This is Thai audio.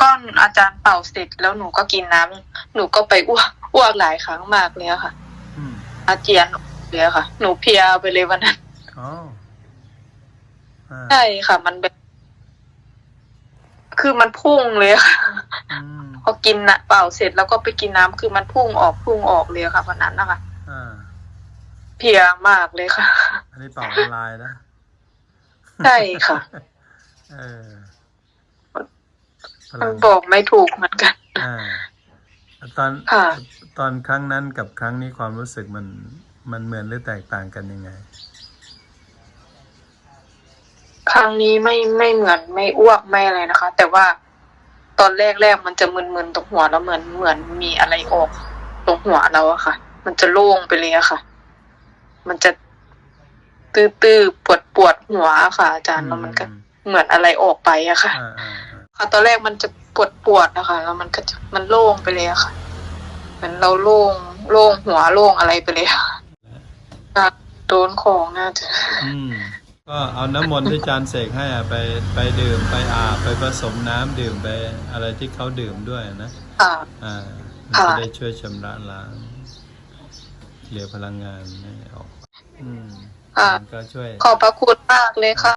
ก็อาจารย์เป่าเสร็จแล้วหนูก็กินน้ำหนูก็ไปอ้วกอ้วกหลายครั้งมากเลยอะค่ะอืมอาเจียนเลยอะค่ะ หนูเพลียไปเลยวันนั้นอ๋ออ่าใช่ค่ะ มันแบบคือมันพุ่งเลยอะค่ะอืมพอกินนะเป่าเสร็จแล้วก็ไปกินน้ำคือมันพุ่งออกพุ่งออกเลยอะค่ะวันนั้นนะคะอ่าเพลียมากเลยค่ะ อันนี้เป่าออนไลน์นะ ใช่ค่ะ เออ พมัลันงบอกไม่ถูกเหมือนกัน อ่าตอนค่ะ ตอนครั้งนั้นกับครั้งนี้ความรู้สึกมันมันเหมือนหรือแตกต่างกันยังไง ครั้งนี้ไม่ไม่เหมือนไม่อ้วกไม่อะไรนะคะ แต่ว่าตอนแรกแรกๆมันจะมึนๆตรงหัวแล้วเหมือนเหมือนมีอะไรออกตรงหัวเราอะค่ะ มันจะโล่งไปเลยอะค่ะ มันจะตื้อๆปวดปวดๆหัวอะค่ะ อาจารย์แล้วมันก็อืม เหมือนอะไรออกไปอะค่ะ อ่าอ่าอ่า ค่ะตอนแรกมันจะปวดปวดๆนะคะแล้วมันก็จะมันโล่งไปเลยอะค่ะเหมือนเราโล่งโล่งหัวโล่งอะไรไปเลยอะค่ะโดนของน่าจะอืมก็เอาน้ำมนต์ที่อาจารย์เสกให้อะไปไปดื่มไปอาบไปผสมน้ำดื่มไปอะไรที่เขาดื่มด้วยนะค่ะอ่ามันค่ะจะได้ช่วยชำระล้างเคลียร์พลังงานให้ออกอืมค่ะมันก็ช่วย ขอบพระคุณมากเลยค่ะ